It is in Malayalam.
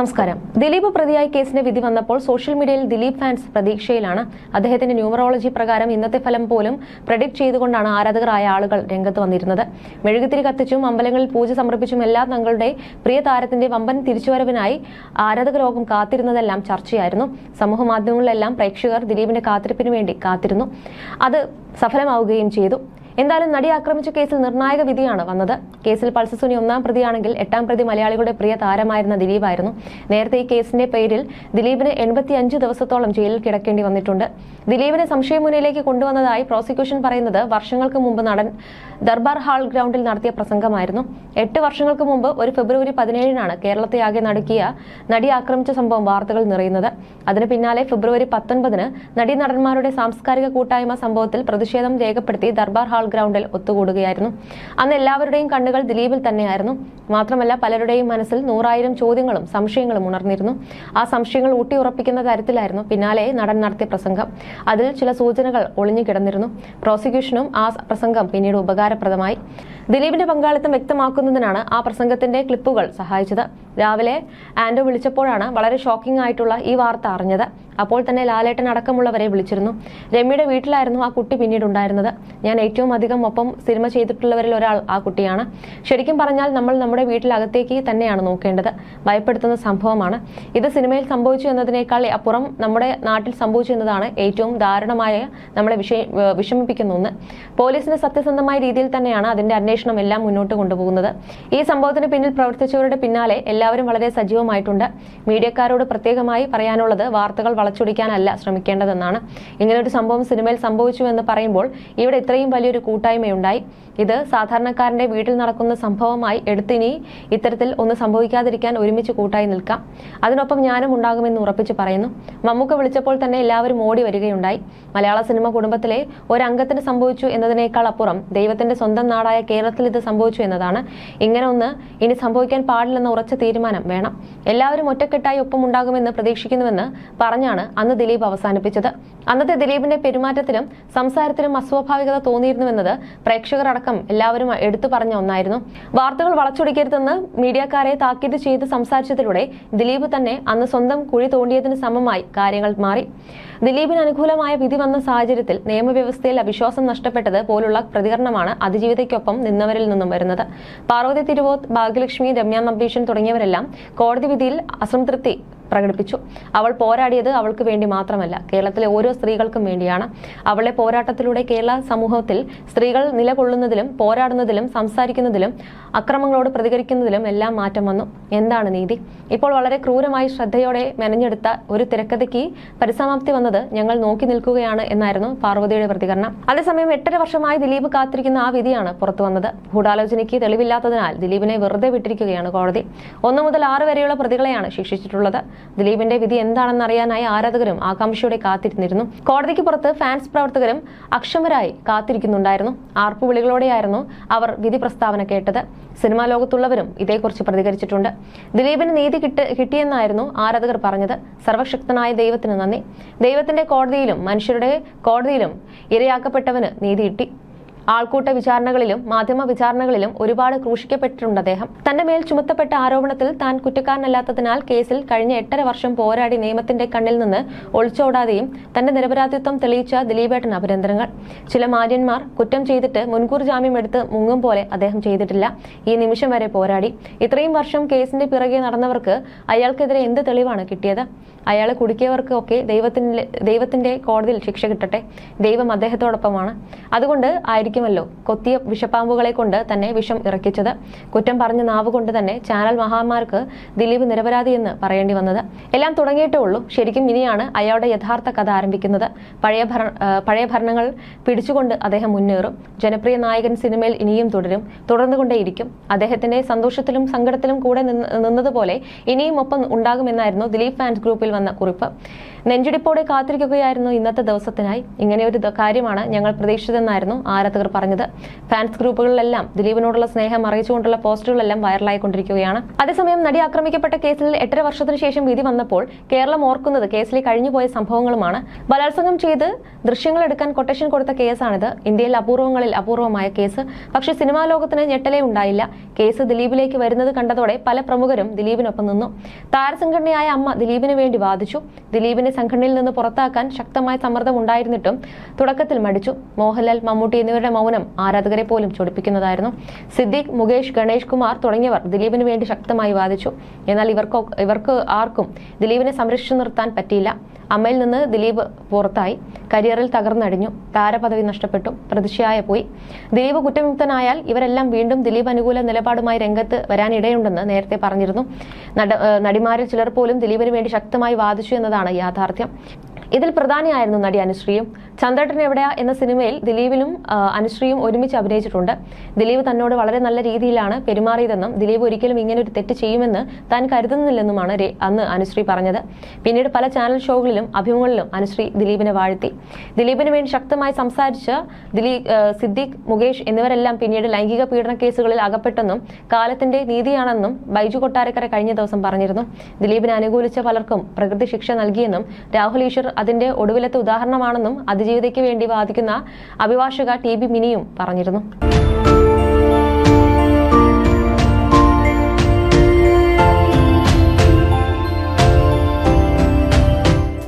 നമസ്കാരം. ദിലീപ് പ്രതിയായി കേസിന്റെ വിധി വന്നപ്പോൾ സോഷ്യൽ മീഡിയയിൽ ദിലീപ് ഫാൻസ് പ്രതീക്ഷയിലാണ്. അദ്ദേഹത്തിന്റെ ന്യൂമറോളജി പ്രകാരം ഇന്നത്തെ ഫലം പോലും പ്രഡിക്ട് ചെയ്തുകൊണ്ടാണ് ആരാധകരായ ആളുകൾ രംഗത്ത് വന്നിരുന്നത്. മെഴുകുതിരി കത്തിച്ചും അമ്പലങ്ങളിൽ പൂജ സമർപ്പിച്ചും എല്ലാ തങ്ങളുടെ പ്രിയ താരത്തിന്റെ വമ്പൻ തിരിച്ചുവരവിനായി ആരാധക ലോകം കാത്തിരുന്നതെല്ലാം ചർച്ചയായിരുന്നു. സമൂഹ മാധ്യമങ്ങളിലെല്ലാം പ്രേക്ഷകർ ദിലീപിന്റെ കാത്തിരിപ്പിന് വേണ്ടി കാത്തിരുന്നു. അത് സഫലമാവുകയും ചെയ്തു. എന്തായാലും നടി ആക്രമിച്ച കേസിൽ നിർണായക വിധിയാണ് വന്നത്. കേസിൽ പൾസസുനി ഒന്നാം പ്രതിയാണെങ്കിൽ എട്ടാം പ്രതി മലയാളികളുടെ പ്രിയ താരമായിരുന്ന ദിലീപായിരുന്നു. നേരത്തെ ഈ കേസിന്റെ പേരിൽ ദിലീപിന് എൺപത്തി അഞ്ച് ദിവസത്തോളം ജയിലിൽ കിടക്കേണ്ടി വന്നിട്ടുണ്ട്. ദിലീപിനെ സംശയമുനയിലേക്ക് കൊണ്ടുവന്നതായി പ്രോസിക്യൂഷൻ പറയുന്നത് വർഷങ്ങൾക്ക് മുമ്പ് നടൻ ദർബാർ ഹാൾ ഗ്രൗണ്ടിൽ നടത്തിയ പ്രസംഗമായിരുന്നു. എട്ട് വർഷങ്ങൾക്ക് മുമ്പ് ഒരു ഫെബ്രുവരി പതിനേഴിനാണ് കേരളത്തെ ആകെ നടുക്കിയ നടി ആക്രമിച്ച സംഭവം വാർത്തകൾ നിറയുന്നത്. അതിന് പിന്നാലെ ഫെബ്രുവരി പത്തൊൻപതിന് നടീനടന്മാരുടെ സാംസ്കാരിക കൂട്ടായ്മ സംഭവത്തിൽ പ്രതിഷേധം രേഖപ്പെടുത്തി ദർബാർ ഹാൾ ഗ്രൗണ്ടിൽ ഒത്തുകൂടുകയായിരുന്നു. അന്ന് എല്ലാവരുടെയും കണ്ണുകൾ ദിലീപിൽ തന്നെയായിരുന്നു. മാത്രമല്ല പലരുടെയും മനസ്സിൽ നൂറായിരം ചോദ്യങ്ങളും സംശയങ്ങളും ഉണർന്നിരുന്നു. ആ സംശയങ്ങൾ ഊട്ടിയുറപ്പിക്കുന്ന തരത്തിലായിരുന്നു പിന്നാലെ നടൻ നടത്തിയ പ്രസംഗം. അതിൽ ചില സൂചനകൾ ഒളിഞ്ഞു കിടന്നിരുന്നു പ്രോസിക്യൂഷനും ആ പ്രസംഗം പിന്നീട് ഉപകാരപ്രദമായി. ദിലീപിന്റെ പങ്കാളിത്തം വ്യക്തമാക്കുന്നതിനാണ് ആ പ്രസംഗത്തിന്റെ ക്ലിപ്പുകൾ സഹായിച്ചത്. രാവിലെ ആൻഡോ വിളിച്ചപ്പോഴാണ് വളരെ ഷോക്കിംഗ് ആയിട്ടുള്ള ഈ വാർത്ത അറിഞ്ഞത്. അപ്പോൾ തന്നെ ലാലേട്ടൻ അടക്കമുള്ളവരെ വിളിച്ചിരുന്നു. രമ്യയുടെ വീട്ടിലായിരുന്നു ആ കുട്ടി പിന്നീട് ഉണ്ടായിരുന്നത്. ഞാൻ ഏറ്റവും അധികം ഒപ്പം സിനിമ ചെയ്തിട്ടുള്ളവരിൽ ഒരാൾ ആ കുട്ടിയാണ്. ശരിക്കും പറഞ്ഞാൽ നമ്മൾ നമ്മുടെ വീട്ടിലകത്തേക്ക് തന്നെയാണ് നോക്കേണ്ടത്. ഭയപ്പെടുത്തുന്ന സംഭവമാണ്. ഇത് സിനിമയിൽ സംഭവിച്ചു എന്നതിനേക്കാൾ അപ്പുറം നമ്മുടെ നാട്ടിൽ സംഭവിച്ചു എന്നതാണ് ഏറ്റവും ദാരുണമായ നമ്മളെ വിഷ വിഷമിപ്പിക്കുന്ന ഒന്ന്. പോലീസിന് സത്യസന്ധമായ രീതിയിൽ തന്നെയാണ് അതിന്റെ അന്വേഷണം എല്ലാം മുന്നോട്ട് കൊണ്ടുപോകുന്നത്. ഈ സംഭവത്തിന് പിന്നിൽ പ്രവർത്തിച്ചവരുടെ പിന്നാലെ എല്ലാവരും വളരെ സജീവമായിട്ടുണ്ട്. മീഡിയക്കാരോട് പ്രത്യേകമായി പറയാനുള്ളത് വാർത്തകൾ വളച്ചൊടിക്കാനല്ല ശ്രമിക്കേണ്ടതെന്നാണ്. ഇങ്ങനൊരു സംഭവം സിനിമയിൽ സംഭവിച്ചു എന്ന് പറയുമ്പോൾ ഇവിടെ ഇത്രയും വലിയൊരു കൂട്ടായ്മയുണ്ടായി. ഇത് സാധാരണക്കാരന്റെ വീട്ടിൽ നടക്കുന്ന സംഭവമായി എടുത്തിനി ഇത്തരത്തിൽ ഒന്ന് സംഭവിക്കാതിരിക്കാൻ ഒരുമിച്ച് കൂട്ടായി നിൽക്കാം. അതിനൊപ്പം ഞാനും ഉണ്ടാകുമെന്ന് ഉറപ്പിച്ച് പറയുന്നു. മമ്മൂക്ക വിളിച്ചപ്പോൾ തന്നെ എല്ലാവരും ഓടി വരികയുണ്ടായി. മലയാള സിനിമ കുടുംബത്തിലെ ഒരംഗത്തിന് സംഭവിച്ചു എന്നതിനേക്കാൾ അപ്പുറം ദൈവത്തിന്റെ സ്വന്തം നാടായ കേരളത്തിൽ ഇത് സംഭവിച്ചു എന്നതാണ്. ഇങ്ങനെ ഒന്ന് ഇനി സംഭവിക്കാൻ പാടില്ലെന്ന ഉറച്ച തീരുമാനം വേണം. എല്ലാവരും ഒറ്റക്കെട്ടായി ഒപ്പമുണ്ടാകുമെന്ന് പ്രതീക്ഷിക്കുന്നുവെന്ന് പറഞ്ഞാണ് അന്ന് ദിലീപ് അവസാനിപ്പിച്ചത്. അന്നത്തെ ദിലീപിന്റെ പെരുമാറ്റത്തിലും സംസാരത്തിലും അസ്വാഭാവികത തോന്നിയിരുന്നുവെന്നത് പ്രേക്ഷകർ അടക്കം എല്ലാവരും എടുത്തു പറഞ്ഞ ഒന്നായിരുന്നു. വാർത്തകൾ വളച്ചൊടിക്കരുതെന്ന് മീഡിയക്കാരെ താക്കീത് ചെയ്ത് സംസാരിച്ചതിലൂടെ ദിലീപ് തന്നെ അന്ന് സ്വന്തം കുഴി തോണ്ടിയതിന് സമമായി കാര്യങ്ങൾ മാറി. ദിലീപിന് അനുകൂലമായ വിധി വന്ന സാഹചര്യത്തിൽ നിയമവ്യവസ്ഥയിൽ അവിശ്വാസം നഷ്ടപ്പെട്ടത് പോലുള്ള പ്രതികരണമാണ് അതിജീവിതയ്ക്കൊപ്പം നിന്നവരിൽ നിന്നും വരുന്നത്. പാർവതി തിരുവോത്ത് ഭാഗ്യലക്ഷ്മി രമ്യ നമ്പീഷൻ തുടങ്ങിയവരെല്ലാം കോടതി വിധിയിൽ അസംതൃപ്തി പ്രകടിപ്പിച്ചു. അവൾ പോരാടിയത് അവൾക്ക് വേണ്ടി മാത്രമല്ല കേരളത്തിലെ ഓരോ സ്ത്രീകൾക്കും വേണ്ടിയാണ്. അവളെ പോരാട്ടത്തിലൂടെ കേരള സമൂഹത്തിൽ സ്ത്രീകൾ നിലകൊള്ളുന്നതിലും പോരാടുന്നതിലും സംസാരിക്കുന്നതിലും അക്രമങ്ങളോട് പ്രതികരിക്കുന്നതിലും എല്ലാം മാറ്റം വന്നു. എന്താണ് നീതി? ഇപ്പോൾ വളരെ ക്രൂരമായി ശ്രദ്ധയോടെ മെനഞ്ഞെടുത്ത ഒരു തിരക്കഥയ്ക്ക് പരിസമാപ്തി വന്നത് ഞങ്ങൾ നോക്കി നിൽക്കുകയാണ് എന്നായിരുന്നു പാർവതിയുടെ പ്രതികരണം. അതേസമയം എട്ടര വർഷമായി ദിലീപ് കാത്തിരിക്കുന്ന ആ വിധിയാണ് പുറത്തു വന്നത്. ഗൂഢാലോചനയ്ക്ക് തെളിവില്ലാത്തതിനാൽ ദിലീപിനെ വെറുതെ വിട്ടിരിക്കുകയാണ് കോടതി. ഒന്നു മുതൽ ആറ് വരെയുള്ള പ്രതികളെയാണ് ശിക്ഷിച്ചിട്ടുള്ളത്. ദിലീപിന്റെ വിധി എന്താണെന്ന് അറിയാനായി ആരാധകരും ആകാംക്ഷയോടെ കാത്തിരുന്നിരുന്നു. കോടതിക്ക് പുറത്ത് ഫാൻസ് പ്രവർത്തകരും അക്ഷമരായി കാത്തിരിക്കുന്നുണ്ടായിരുന്നു. ആർപ്പുവിളികളോടെയായിരുന്നു അവർ വിധി പ്രസ്താവന കേട്ടത്. സിനിമാ ലോകത്തുള്ളവരും ഇതേക്കുറിച്ച് പ്രതികരിച്ചിട്ടുണ്ട്. ദിലീപിന് നീതി കിട്ട് കിട്ടിയെന്നായിരുന്നു ആരാധകർ പറഞ്ഞത്. സർവശക്തനായ ദൈവത്തിന് നന്ദി. ദൈവത്തിന്റെ കോടതിയിലും മനുഷ്യരുടെ കോടതിയിലും ഇരയാക്കപ്പെട്ടവന് നീതി കിട്ടി. ആൾക്കൂട്ട വിചാരണകളിലും മാധ്യമ വിചാരണകളിലും ഒരുപാട് ക്രൂശിക്കപ്പെട്ടിട്ടുണ്ട് അദ്ദേഹം. തന്റെ മേൽ ചുമത്തപ്പെട്ട ആരോപണത്തിൽ താൻ കുറ്റക്കാരനല്ലാത്തതിനാൽ കേസിൽ കഴിഞ്ഞ എട്ടര വർഷം പോരാടി നിയമത്തിന്റെ കണ്ണിൽ നിന്ന് ഒളിച്ചോടാതെയും തന്റെ നിരപരാധിത്വം തെളിയിച്ച ദിലീപേട്ടൻ അഭിനന്ദനങ്ങൾ. ചില മാന്യന്മാർ കുറ്റം ചെയ്തിട്ട് മുൻകൂർ ജാമ്യം എടുത്ത് മുങ്ങും പോലെ അദ്ദേഹം ചെയ്തിട്ടില്ല. ഈ നിമിഷം വരെ പോരാടി. ഇത്രയും വർഷം കേസിന്റെ പിറകെ നടന്നവർക്ക് അയാൾക്കെതിരെ എന്ത് തെളിവാണ് കിട്ടിയത്? അയാളെ കുടുക്കിയവർക്ക് ഒക്കെ ദൈവത്തിന്റെ ദൈവത്തിന്റെ കോടതിയിൽ ശിക്ഷ കിട്ടട്ടെ. ദൈവം അദ്ദേഹത്തോടൊപ്പമാണ്. അതുകൊണ്ട് ആയിരിക്കുമല്ലോ കൊത്തിയ വിഷപ്പാമ്പുകളെ കൊണ്ട് തന്നെ വിഷം ഇറക്കിച്ചത്. കുറ്റം പറഞ്ഞ നാവ് കൊണ്ട് തന്നെ ചാനൽ മഹാന്മാർക്ക് ദിലീപ് നിരപരാധി എന്ന് പറയേണ്ടി വന്നത്. എല്ലാം തുടങ്ങിയിട്ടേ ഉള്ളൂ. ശരിക്കും ഇനിയാണ് അയാളുടെ യഥാർത്ഥ കഥ ആരംഭിക്കുന്നത്. പഴയ ഭര പഴയ ഭരണങ്ങൾ പിടിച്ചുകൊണ്ട് അദ്ദേഹം മുന്നേറും. ജനപ്രിയ നായകൻ സിനിമയിൽ ഇനിയും തുടരും. തുടർന്നുകൊണ്ടേയിരിക്കും. അദ്ദേഹത്തിന്റെ സന്തോഷത്തിലും സങ്കടത്തിലും കൂടെ നിന്ന് നിന്നതുപോലെ ഇനിയും ഒപ്പം ഉണ്ടാകുമെന്നായിരുന്നു ദിലീപ് ഫാൻസ് ഗ്രൂപ്പിൽ വന്ന കുറിപ്പ്. നെഞ്ചിടിപ്പോടെ കാത്തിരിക്കുകയായിരുന്നു ഇന്നത്തെ ദിവസത്തിനായി. ഇങ്ങനെ ഒരു കാര്യമാണ് ഞങ്ങൾ പ്രതീക്ഷിച്ചതെന്നായിരുന്നു ആരാധകർ പറഞ്ഞത്. ഫാൻസ് ഗ്രൂപ്പുകളിലെല്ലാം ദിലീപിനോടുള്ള സ്നേഹം അറിയിച്ചുകൊണ്ടുള്ള പോസ്റ്ററുകളെല്ലാം വൈറലായിക്കൊണ്ടിരിക്കുകയാണ്. അതേസമയം നടി ആക്രമിക്കപ്പെട്ട കേസിൽ എട്ടര വർഷത്തിന് ശേഷം വിധി വന്നപ്പോൾ കേരളം ഓർക്കുന്നത് കേസിലെ കഴിഞ്ഞുപോയ സംഭവങ്ങളുമാണ്. ബലാത്സംഗം ചെയ്ത് ദൃശ്യങ്ങൾ എടുക്കാൻ കൊട്ടേഷൻ കൊടുത്ത കേസാണിത്. ഇന്ത്യയിൽ അപൂർവങ്ങളിൽ അപൂർവമായ കേസ്. പക്ഷേ സിനിമാ ലോകത്തിന് ഞെട്ടലേ ഉണ്ടായില്ല. കേസ് ദിലീപിലേക്ക് വരുന്നത് കണ്ടതോടെ പല പ്രമുഖരും ദിലീപിനൊപ്പം നിന്നു. താരസംഘടനയായ അമ്മ ദിലീപിന് വേണ്ടി വാദിച്ചു. ദിലീപിനെ സംഘടനയിൽ നിന്ന് പുറത്താക്കാൻ ശക്തമായ സമ്മർദ്ദം ഉണ്ടായിരുന്നിട്ടും തുടക്കത്തിൽ മടിച്ചു. മോഹൻലാൽ മമ്മൂട്ടി എന്നിവരുടെ മൗനം ആരാധകരെ പോലും ചൊടിപ്പിക്കുന്നതായിരുന്നു. സിദ്ദീഖ് മുകേഷ് ഗണേഷ് കുമാർ തുടങ്ങിയവർ ദിലീപിന് വേണ്ടി ശക്തമായി വാദിച്ചു. എന്നാൽ ഇവർക്കോ ഇവർക്ക് ആർക്കും ദിലീപിനെ സംരക്ഷിച്ചു നിർത്താൻ പറ്റിയില്ല. അമ്മയിൽ നിന്ന് ദിലീപ് പുറത്തായി. കരിയറിൽ തകർന്നടിഞ്ഞു. താരപദവി നഷ്ടപ്പെട്ടു. പ്രതിഷ്ഠയായ പോയി. ദിലീപ് കുറ്റമുക്തനായാൽ ഇവരെല്ലാം വീണ്ടും ദിലീപ് അനുകൂല നിലപാടുമായി രംഗത്ത് വരാനിടയുണ്ടെന്ന് നേരത്തെ പറഞ്ഞിരുന്നു. നടിമാരിൽ ചിലർ പോലും ദിലീപിന് വേണ്ടി ശക്തമായി വാദിച്ചു എന്നതാണ് യാഥാർത്ഥ്യം. ഇതിൽ പ്രധാനിയായിരുന്നു നടി അനുശ്രീയും. ചന്ദ്രട്ടൻ എവിടെയാ എന്ന സിനിമയിൽ ദിലീപിലും അനുശ്രീയും ഒരുമിച്ച് അഭിനയിച്ചിട്ടുണ്ട്. ദിലീപ് തന്നോട് വളരെ നല്ല രീതിയിലാണ് പെരുമാറിയതെന്നും ദിലീപ് ഒരിക്കലും ഇങ്ങനെ ഒരു തെറ്റ് ചെയ്യുമെന്ന് താൻ കരുതുന്നില്ലെന്നുമാണ് അന്ന് അനുശ്രീ പറഞ്ഞത്. പിന്നീട് പല ചാനൽ ഷോകളിലും അഭിമുഖങ്ങളിലും അനുശ്രീ ദിലീപിനെ വാഴ്ത്തി. ദിലീപിന് വേണ്ടി ശക്തമായി സംസാരിച്ച ദിലീപ് സിദ്ദീഖ് മുകേഷ് എന്നിവരെല്ലാം പിന്നീട് ലൈംഗിക പീഡന കേസുകളിൽ അകപ്പെട്ടെന്നും കാലത്തിന്റെ നീതിയാണെന്നും ബൈജു കൊട്ടാരക്കര കഴിഞ്ഞ ദിവസം പറഞ്ഞിരുന്നു. ദിലീപിനെ അനുകൂലിച്ച പലർക്കും പ്രകൃതി ശിക്ഷ നൽകിയെന്നും രാഹുൽ ഈശ്വർ അതിന്റെ ഒടുവിലത്തെ ഉദാഹരണമാണെന്നും അതിജീവിതയ്ക്ക് വേണ്ടി വാദിക്കുന്ന അഭിഭാഷക ടി ബി മിനിയും പറഞ്ഞിരുന്നു.